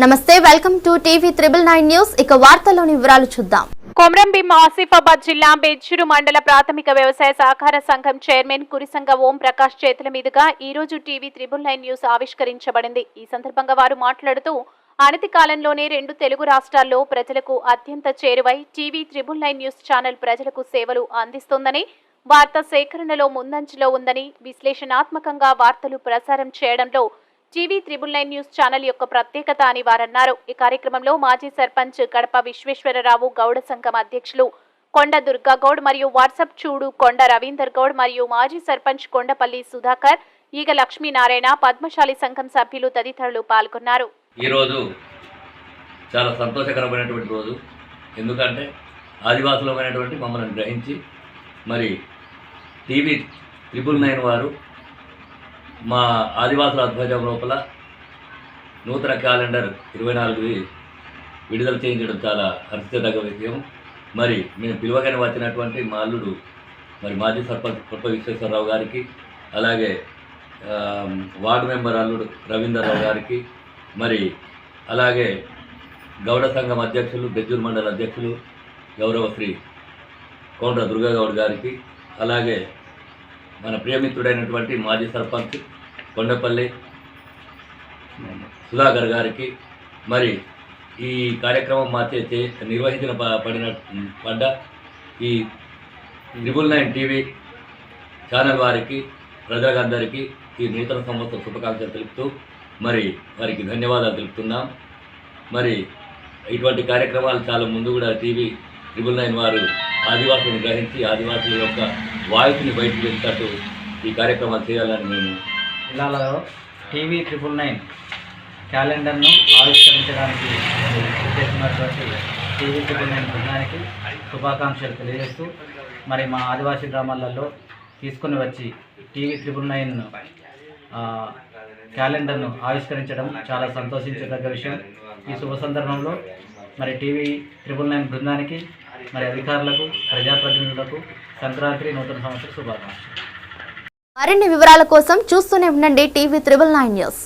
నమస్తే welcome to TV triple nine news. ఇక వార్తల్లోని వివరాలు చూద్దాం. కొమరంభీం ఆసిఫాబాద్ జిల్లా బెజ్జూరు మండల ప్రాథమిక వ్యవసాయ సహకార సంఘం చైర్మన్ కురిసంగ ఓం ప్రకాష్ చేతుల మీదుగా ఈ రోజు టీవీ త్రిబుల్ నైన్ న్యూస్ ఆవిష్కరించబడింది. ఈ సందర్భంగా వారు మాట్లాడుతూ అనతి కాలంలోనే రెండు తెలుగు రాష్ట్రాల్లో ప్రజలకు అత్యంత చేరువై TV triple nine news channel ప్రజలకు సేవలు అందిస్తోందని వార్తా సేకరణలో ముందంజలో ఉందని విశ్లేషణాత్మకంగా వార్తలు ప్రసారం చేయడంలో TV triple nine news channel యొక్క ప్రత్యేకత అని వారన్నారు. ఈ కార్యక్రమంలో మాజీ సర్పంచ్ కడప విశ్వేశ్వరరావు గౌడ సంఘం అధ్యక్షులు కొండ దుర్గా గౌడ్ మరియు వాట్సాప్ చూడు కొండ రవీందర్ గౌడ్ మరియు మాజీ సర్పంచ్ కొండపల్లి సుధాకర్ ఈగ లక్ష్మీనారాయణ పద్మశాలి సంఘం సభ్యులు తదితరులు పాల్గొన్నారు. ఈరోజు చాలా సంతోషకరమైనటువంటి రోజు. ఎందుకంటే ఆదివాసులమైనటువంటి మమ్మల్ని గ్రహించి మరి టీవీ ట్రిపుల్ నైన్ వారు మా ఆదివాసుల ఆధ్వర్యం లోపల నూతన క్యాలెండర్ ఇరవై నాలుగుది విడుదల చేయించడం చాలా హర్షించదగ్గ విషయం. మరి మేము పిలువగానే వచ్చినటువంటి మా అల్లుడు మరి మాజీ సర్పంచ్ కొత్త విశ్వేశ్వరరావు గారికి అలాగే వార్డు మెంబర్ అల్లుడు రవీందర్రావు గారికి మరి అలాగే గౌడ సంఘం అధ్యక్షులు బెజ్జూర్ మండల అధ్యక్షులు గౌరవ శ్రీ కోండ్ర దుర్గా గౌడ్ గారికి అలాగే మన ప్రియమిత్రుడైనటువంటి మాజీ సర్పంచ్ కొండపల్లి సుధాకర్ గారికి మరి ఈ కార్యక్రమం మా చే నిర్వహించిన ప- పడిన పడ్డ ఈ ట్రిబుల్ నైన్ టీవీ ఛానల్ వారికి ప్రజలందరికీ ఈ నూతన సంవత్సర శుభాకాంక్షలు తెలుపుతూ మరి వారికి ధన్యవాదాలు తెలుపుతున్నాం. మరి ఇటువంటి కార్యక్రమాలు చాలా ముందు కూడా టీవీ ట్రిబుల్ నైన్ వారు ఆదివాసులను గ్రహించి ఆదివాసుల యొక్క వాయిస్ని బయటకు వెళ్తూ ఈ కార్యక్రమాలు చేయాలని మేము జిల్లాలో టీవీ ట్రిపుల్ నైన్ క్యాలెండర్ను ఆవిష్కరించడానికి చేస్తున్నటువంటి టీవీ ట్రిపుల్ నైన్ బృందానికి శుభాకాంక్షలు తెలియజేస్తూ మరి మా ఆదివాసీ గ్రామాలలో తీసుకుని వచ్చి టీవీ ట్రిపుల్ నైన్ క్యాలెండర్ను ఆవిష్కరించడం చాలా సంతోషించదగ్గ విషయం. ఈ శుభ సందర్భంలో మరి టీవీ ట్రిపుల్ నైన్ బృందానికి మరి అధికారులకు ప్రజాప్రతినిధులకు సంక్రాంతి నూతన సంవత్సర శుభాకాంక్షలు. మరిన్ని వివరాల కోసం చూస్తూనే ఉండండి టీవీ త్రిబుల్ నైన్ న్యూస్.